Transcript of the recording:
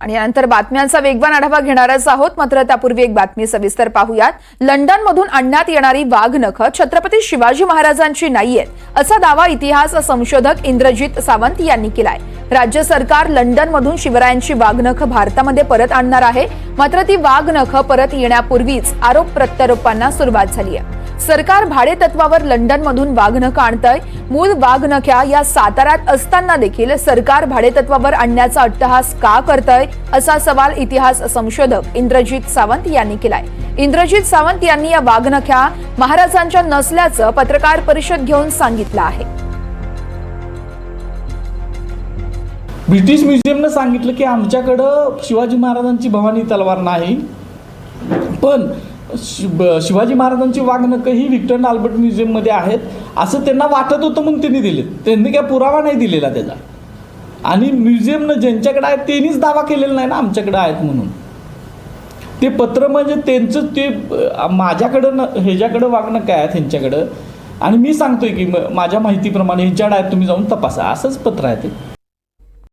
आणि यानंतर बातम्यांचा वेगवान आढावा घेणारच आहोत. मात्र त्यापूर्वी एक बातमी सविस्तर पाहूयात. लंडनमधून आणण्यात येणारी वाघनखं छत्रपती शिवाजी महाराजांची नाहीयेत असा दावा इतिहास संशोधक इंद्रजित सावंत यांनी केलाय. राज्य सरकार लंडनमधून शिवरायांची वाघनखं भारतामध्ये परत आणणार आहे. मात्र ती वाघनखं परत येण्यापूर्वीच आरोप प्रत्यारोपांना सुरुवात झाली आहे सरकार भाडेतत्वावर लंडनमधून वाघनखं आणतंय. मूळ वाघनख्या या साताऱ्यात असताना देखील सरकार भाडेतत्वावर आणण्याचा अट्टहास का करतंय असा सवाल इतिहास संशोधक इंद्रजित सावंत यांनी केलाय. इंद्रजित सावंत यांनी या वाघनख्या महाराजांच्या नसल्याचं पत्रकार परिषद घेऊन सांगितलं आहे. ब्रिटिश म्युझियमनं सांगितलं की आमच्याकडं शिवाजी महाराजांची भवानी तलवार नाही. पण शिब शिवाजी महाराजांची वाघनकं ही विक्टर आल्बर्ट म्युझियममध्ये आहेत. असं त्यांना वाटत होतं म्हणून त्यांनी दिले त्यांनी काय पुरावा नाही दिलेला त्याचा. आणि म्युझियमनं ज्यांच्याकडे आहे त्यांनीच दावा केलेला नाही ना आमच्याकडे आहेत म्हणून. ते पत्र म्हणजे त्यांचं ते माझ्याकडं न ह्याच्याकडं वागणं काय आहे त्यांच्याकडं आणि मी सांगतोय की म- माझ्या माहितीप्रमाणे ह्यांच्याकडे आहेत तुम्ही जाऊन तपासा. असंच पत्र आहे ते.